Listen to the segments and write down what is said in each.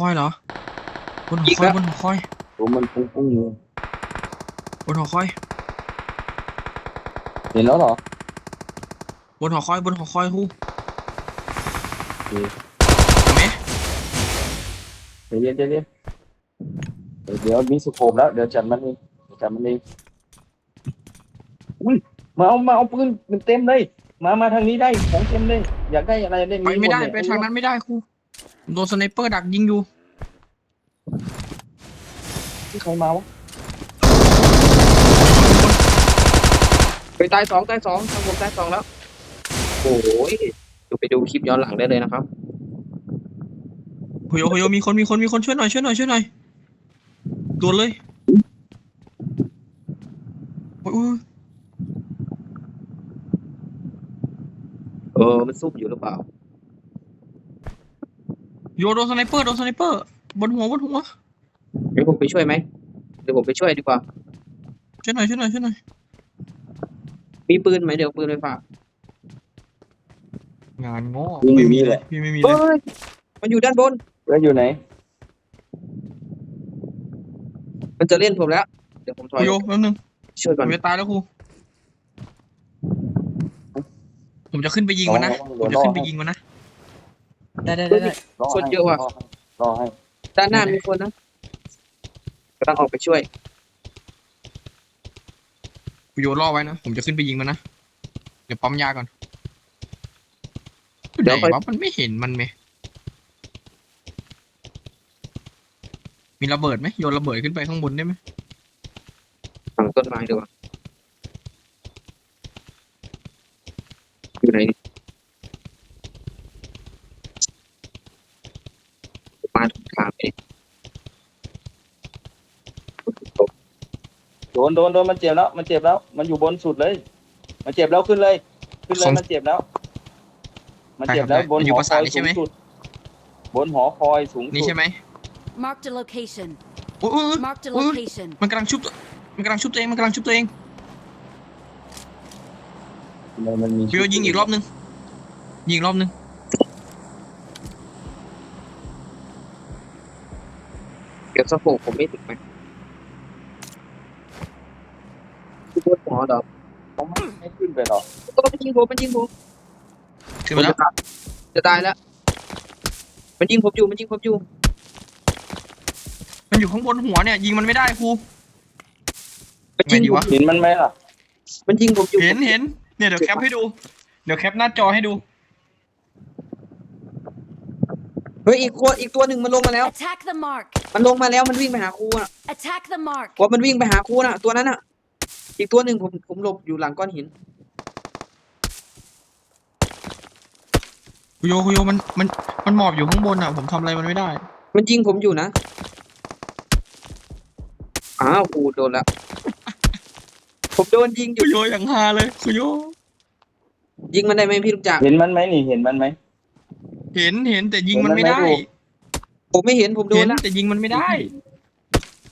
คอยเหรอ บนหอคอยบนหอคอยตัวมันปุ้งปุ้งอยู่บนหอคอย เห็นแล้วเหรอบนหอคอยบนหอคอยครูโอเคเห็นไหมใจเย็นใจเย็นเดี๋ยวเดี๋ยวมีสุโขมแล้วเดี๋ยวจัดมันเองเดี๋ยวจัดมันเองอุ้ยมาเอามาเอาปืนเต็มเลยมามาทางนี้ได้ของเต็มเลยอยากได้อะไรได้ไปไม่ได้หดเลยไปทางนั้นไม่ได้ครู โดนสไนเปอร์ดักยิงอยู่ที่ใครมาวะไปตายสองตายสองทางผมตายสองแล้ว โอ้ยดูไปดูคลิปย้อนหลังได้เลยนะครับโฮโยโฮโยมีคนมีคนมีคนช่วยหน่อยช่วยหน่อยช่วยหน่อยด่วนเลยโอ้ยโอ้ยเออมันซุ่มอยู่หรือเปล่า โยโดนสไนเปอร์โดนสไนเปอร์ บนหัวบนหัวเดี๋ยวผมไปช่วยไหมเดี๋ยวผมไปช่วยดีกว่า ช่วยหน่อยช่วยหน่อยช่วยหน่อยมีปืนไหมเดี๋ยวปืนไปฝากงานงอยังไม่มีเลยพี่ไม่มีเฮ้เลยยมันอยู่ด้านบน แล้วอยู่ไหน มันจะเล่นผมแล้ว เดี๋ยวผมถโฮอยโยแป๊บนึงช่วยผก่อนมจะตายแล้วครูผมจะขึ้นไปยิงมันนะรผอมรจะอขึ้นไปยิงมันนะ ได้ได้ได้ได้รอคนเยอะว่ะ รอให้ด้านหน้ามีคนนะกำลังออกไปช่วย กูโยนล่อไว้นะ ผมจะขึ้นไปยิงมันนะ เดี๋ยวปั๊มยาก่อนเดี๋ยวไหค่อยนวะมันไม่เห็นมันไหมมีระเบิดไหมโยนระเบิดขึ้นไปข้างบนได้ไหม ฝั่งต้นไม้ดีกว่าอยู่ไหนนี่มาถูกทางเอง โด นโดนโดนมันเจ็บแล้ว มันเจ็บแล้ว มันอยู่บนสุดเลย มันเจ็บแล้วขึ้นเลย ขึ้นเลย มันเจ็บแล้ว มันเจ็บแล้วบนหอคอยสูงสุด บนหอคอยสูงนี่สุดใช่ไหม Marked a location. โอ้ยโอ้ยโอ้ย Marked a Ui. location. มันกำลังชุบตัวมันกำลังชุบตัวเอง มันกำลังชุบตัวเองมันมีพี่โยยิงอีกรอบนึง ยิงอีกรอบนึงเดี๋ยวสะโพกผมไม่ถึงไหม พี่บดหมอเหรอเขาไม่ขึ้นไปหรอกก็มันยิงผมมันยิงผมขึ้นไปแล้วจะตายแล้ว มันยิงผมอยู่มันยิงผมอยู่ มันอยู่ข้างบนหัวเนี่ย ยิงมันไม่ได้ครูมันยิงไงดีผมวะเห็นมันไหมล่ะ มันยิงผมอยู่ เห็นเห็นเนี่ยเดี๋ยวแคปให้ดู เดี๋ยวแคปหน้าจอให้ดูเฮ้ยอีกคนอีกตัวหนึ่งมันลงมาแล้ว Attack the mark. มันลงมาแล้วมันวิ่งไปหาครูอะ Attack the mark. ว่ามันวิ่งไปหาครูน่ะตัวนั้นอะ อีกตัวหนึ่งผมผมหลบอยู่หลังก้อนหิน คุโยคุโยมันมันมันหมอบอยู่ข้างบนอะ ผมทำอะไรมันไม่ได้ มันยิงผมอยู่นะ อ้าวครูโดนละ ผมโดนยิงอคุยู่โยอย่างฮาเลย คุโยยิงมันได้ไหมพี่ลูกจักรเห็นมันไหมนี่เห็นมันไหม เห็นเห็นแต่ยิงมันไม่ได้เห็นมันไหมผมไม่เห็นผมโดเห็นนละแต่ยิงมันไม่ได้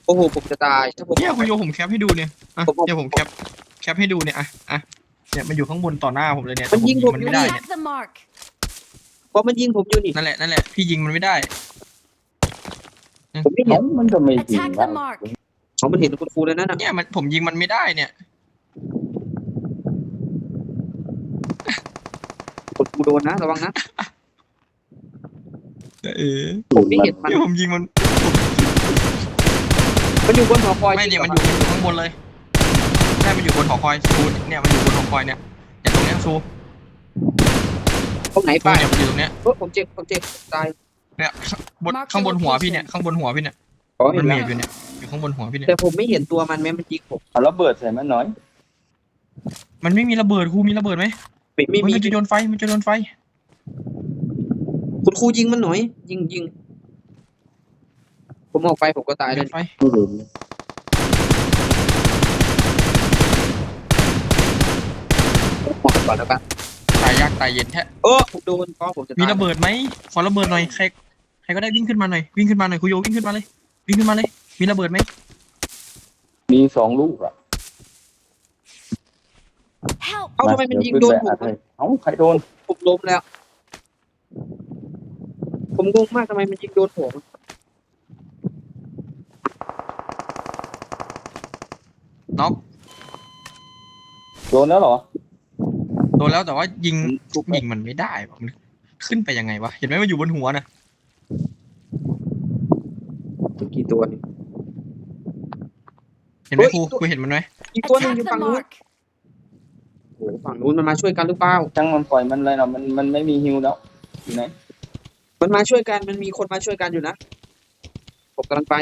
โอ้โหผมจะตายถ้าผมเนี่ยคุโยผมแคปให้ดูเนี่ยอะผมบอกเนี่ยผมแคปแคปให้ดูเนี่ยอะอะเนี่ยมันอยู่ข้างบนต่อหน้าผมเลยเนี่ยมันยิงแต่ผมมันอยู่ไม่ได้เนี่ย Attack the mark. เพราะมันยิงผมอยู่นี่นั่นแหละนั่นแหละพี่ยิงมันไม่ได้ผมไม่เห็เอ้านมันจะไม่จริง Attack วะ the mark. เขามันเห็นคุณครูแล้วนั่นน่ะเนี่ยมันผมยิงมันไม่ได้เนี่ยคุณครูโดนนะระวังนะเออผมไม่เห็นมันเนี่ยผมยิงมัน มันอยู่บนหอคอยไม่จริเนี่ยงมันหอรยู่มันอยู่ข้างบนเลยใช่มันอยู่บนหอคอยซูเนี่ยมันอยู่บนหอคอยเนี่ยเนี่ยตรงเนี้ยซูตรงไหนซูไปเนี่ยมันอยู่ตรงเนี้ยเฮ้ยผมเจ็บผมเจ็บตายเนี่ยบน Mark the ข้างบนหัว location พี่เนี่ยข้างบนหัวพี่เนี่ยอ๋อมัเห็นนเมีแล้วยอยู่เนี่ยอยู่ข้างบนหัวพี่เนี่ยแต่ผมไม่เห็นตัวมันแม้มันยิงผมเอาระเบิดใส่มันหน่อย มันไม่มีระเบิดครูมีระเบิดไหมไม่ไม่มันมีจะโยนไฟมันจะโยนไฟ คุณครูยิงมันหน่อย ยิงยิง ผมออกไปผมก็ตายโยเลยนไฟไม่เห็นผมออกไปก่อนแล้วกันตายยากตายเย็นแท้เออผมโดนเพราะผมจะตายมีระเบิดไหมขอระเบิดหน่อยใครใครก็ได้วิ่งขึ้นมาหน่อยวิ่งขึ้นมาหน่อยคุโยวิ่งขึ้นมาเลย วิ่งขึ้นมาเลย มีระเบิดไหมมีสองลูกอะ Help. เอ้าทำไมมันยิงเดี๋โดยวนผมขึ้ไปอัให้เอ้าใครโดนผมล้มแล้ว ผมงงมากทำไมมันยิงโดนผม โดนแล้วเหรอ โดนแล้วแต่ว่ายิงชุบไหมยิงมันไม่ได้วะมันขึ้นไปยังไงวะ เห็นไหมมันอยู่บนหัวนะกี่ตัวนี่เห็นไหมเฮ้ยครูครูเห็นมันไหมอีกตัวหนึง Attack อยู่ the ฝั่งนู้น mark. โอ้โหฝั่งนู้นมันมาช่วยกันหรือเปล่าช่างมันปล่อยมันเลยเนาะมันมันไม่มีฮิวแล้วอยู่ไหนมันมาช่วยกัน มันมีคนมาช่วยกันอยู่นะผมกำลังไป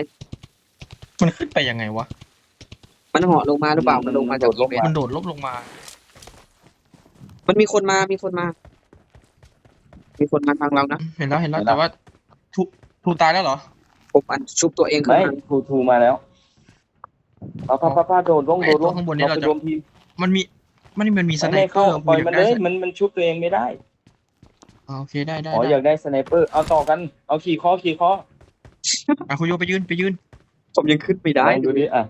มันขึ้นไปยังไงวะ มันเหาะลงมาหรือเปล่า มันลงมาจากโดดลงมามันโดดลบลงมา มันมีคนมา มีคนมา มีคนมาทางเรานะเห็นแล้วเห็นแล้วเห็นแล้วแต่ว่าทูทูตายแล้วเหรอ ผมอันชุบตัวเองขึ้นไม่มาทูทูมาแล้วป้าป้าป้าป้าโดดลงไอ้โดดลตัวงข้างบนนี้เราไปจะ รวมทีมมันมีมันมันมีสไนไม่เปอเข้าร์ปล่อยกูมันอากเลได้ยมันมันชุบตัวเองไม่ได้อ๋อโอเคได้ได้อ๋ออได้ยากได้สไนเปอร์เอาต่อกันเอาขี่คอขี่คออะครูโยไปยืนไปยืนผมยังขึ้นไม่ได้ลองดูดิอะ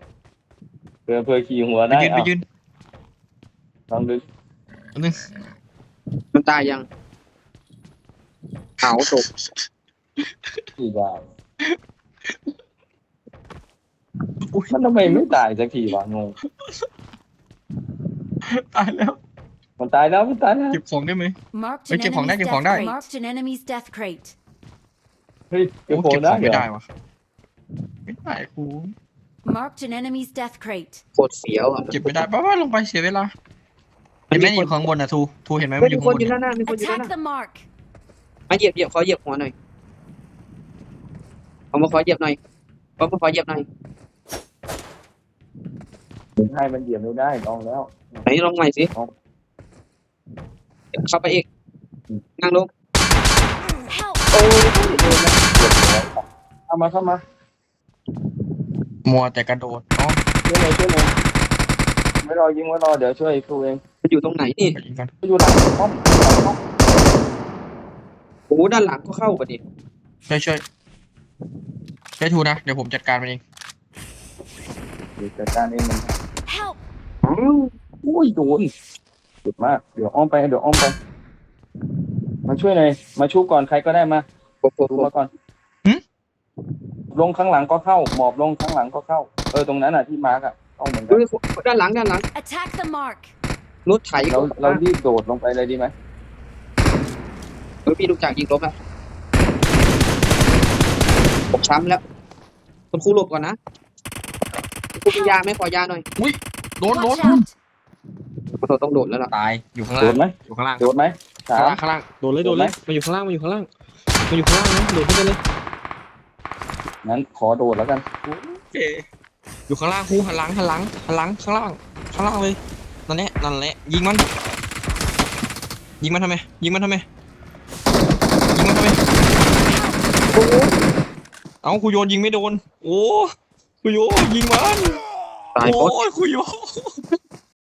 เผื่อเผื่อขี่หัวไปได้ยืนไปอะยืนลองดูมันตายยังเอาตกขี่ได้อุ๊ยมันทำไมไม่ตายสักทีวะงง ตายแล้วมันตายแล้วมันตายแล้วเก็บของได้ไหม Marked Ôi, an kịp phòng đấy, enemy's kịp phòng death đấy. crate. Marked an enemy's death crate. เฮ้ยเก็โอ้บโผล่เก็บขได้องเหรไม่อได้วะไม่ได้ครู Marked an enemy's death crate. โคตรเสียวอะเก็บไม่ได้ป้าว่าลงไปเสียเวลามัเห็นไหมมีอยู่ข้างบนอะทูทูเห็นไหมเฮ้มัยนอมียู่คข้านงบนอยู่เนี่ยด้านหน้ามีคนอยู่ด้านห Attack น้า the mark. มาเหยียบเหยียบขอเหยียบหัวหน่อยเอามาขอเหยียบหน่อยเอามาขอเหยียบหน่อยให้มันเหยียบไม่ได้ลองแล้ว ไหนลองใหม่สิเอา เข้าไปอีกนั่งลง Help! โอ้ยเหยียบหัวเข้ามาเข้ามา มัวแต่กระโดดอ๋อช่วยหน่อยช่วยหน่อยไม่รอยิงไว้รอเดี๋ยวช่วยครูเองมันอยู่ตรงไหนนี่ไปยิงกันอยู่หลังป้อมหลังป้อมโอ้โหด้านหลังก็เข้าปะดิช่วยช่วยช่วยทูนะ เดี๋ยวผมจัดการมันเองเดี๋ยวจัดการเองมัน Help! อ้าวอุ้ยโดนเจ็บมากเดี๋ยวอ้อมไปเดี๋ยวอ้อมไป มาช่วยหน่อยมาชูก่อนใครก็ได้มาผมผมดูผมมาก่อน ลงข้างหลังก็เข้า หมอบลงข้างหลังก็เข้า เออตรงนั้นอะที่มาร์กอะเข้าเหมือนกันเฮ้ยด้านหลังด้านหลัง Attack the mark. รถไถเราเรารีบโดดลงไปเลยดีไหมเฮ้ยพี่ลูกจากยิงลบแล้วผมช้ำแล้วคุณครูหลบก่อนนะคุณครูมียาไหม่ขอยาหน่อยโดนโดน Watch out! เราต้องโดดแล้วล่ะตายอยู่ข้างโดล่างดไหมอยู่ข้างล่างโดดไหมสาข้างม ล่างข้างล่างโดดเลยโดดเลยมาอยู่ข้างล่างมาอยู่ข้างล่างมาอยู่ข้างล่างนะโดดขึ้นไปเลย งั้นขอโดดแล้วกันโอเคอยู่ข้างล่างครูหันหลังหันหลังหันหลังข้างล่างข้างล่างเลยนั่นแหละนั่นแหละยิงมัน ยิงมันทำไมยิงมันทำไมยิงมันทำไมเอ้าครูโยนยิงไม่โดน โอ้ครูโยยิงมันตายโอ้โคตรยครูโย